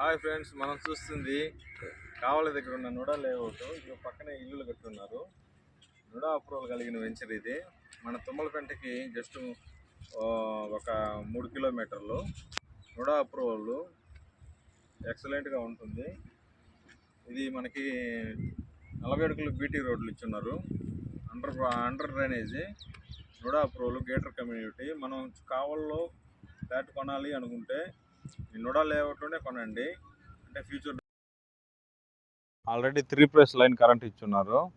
Hi friends మనం చూస్తుంది కావలి దగ్గర ఉన్న నుడా లేఅవుట్. ఇక పక్కనే ఇల్లులు కట్టున్నారు. నుడా అప్రూవల్ కలిగిన వెంచర్ ఇది. మన తుమ్మలపెంటకి జస్ట్ ఒక మూడు కిలోమీటర్లు. నుడా అప్రూవల్ ఎక్సలెంట్గా ఉంటుంది. ఇది మనకి నలభై అడుగులు బీటీ రోడ్లు ఇచ్చున్నారు. Under under drainage. NUDA approval gated community. మనం కావల్లో ఫ్లాట్ కొనాలి అనుకుంటే ఈ నుడా లేఅవుట్లోనే కొనండి. అంటే future already three phase line current ఇచ్చున్నారు.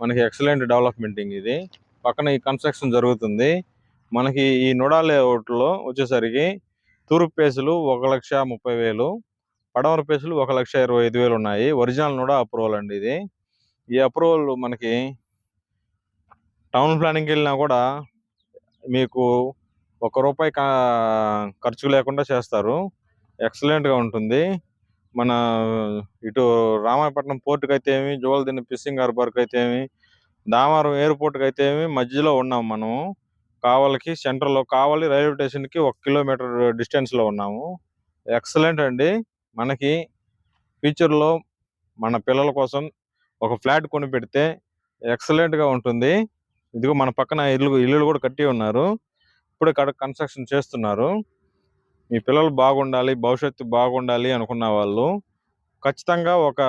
మనకి ఎక్సలెంట్ డెవలప్మెంటింగ్ ఇది. పక్కన ఈ కన్స్ట్రక్షన్ జరుగుతుంది. మనకి ఈ నుడా లేఅవుట్లో వచ్చేసరికి తూర్పు పేసులు ఒక లక్ష ముప్పై వేలు పడమర పేసులు ఒక లక్ష ఇరవై ఐదు వేలు ఉన్నాయి. ఒరిజినల్ నుడా అప్రూవల్ అండి ఇది. ఈ అప్రూవల్ మనకి టౌన్ ప్లానింగ్కి వెళ్ళినా కూడా మీకు ఒక రూపాయి ఖర్చు లేకుండా చేస్తారు. ఎక్సలెంట్గా ఉంటుంది. మన ఇటు రామాయపట్నం పోర్టుకి అయితే ఏమి జోవల్దిన్న ఫిషింగ్ హార్బర్కి అయితే ఏమి దామరం ఎయిర్పోర్ట్కి అయితే ఏమి మధ్యలో ఉన్నాం మనం కావలికి సెంటర్లో కావాలి రైల్వే స్టేషన్కి ఒక కిలోమీటర్ డిస్టెన్స్లో ఉన్నాము. ఎక్సలెంట్ అండి. మనకి ఫ్యూచర్లో మన పిల్లల కోసం ఒక ఫ్లాట్ కొని పెడితే ఎక్సలెంట్గా ఉంటుంది. ఇదిగో మన పక్కన ఇల్లు ఇల్లులు కూడా కట్టి ఉన్నారు. ఇప్పుడు ఇక్కడ కన్స్ట్రక్షన్ చేస్తున్నారు. మీ పిల్లలు బాగుండాలి భవిష్యత్తు బాగుండాలి అనుకున్న వాళ్ళు ఖచ్చితంగా ఒక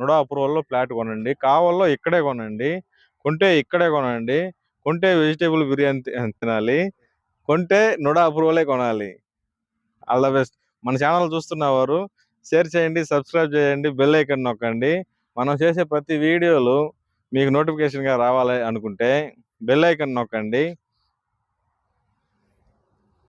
నుడా అప్రూవల్లో ఫ్లాట్ కొనండి. కావాలో ఇక్కడే కొనండి. కొంటే ఇక్కడే కొనండి. కొంటే వెజిటేబుల్ బిర్యానీ తినాలి. కొంటే నుడా అప్రూవలే కొనాలి. All the best. మన ఛానల్ చూస్తున్నవారు షేర్ చేయండి సబ్స్క్రైబ్ చేయండి బెల్ ఐకన్ నొక్కండి. మనం చేసే ప్రతి వీడియోలు మీకు నోటిఫికేషన్గా రావాలి అనుకుంటే బెల్ ఐకన్ నొక్కండి.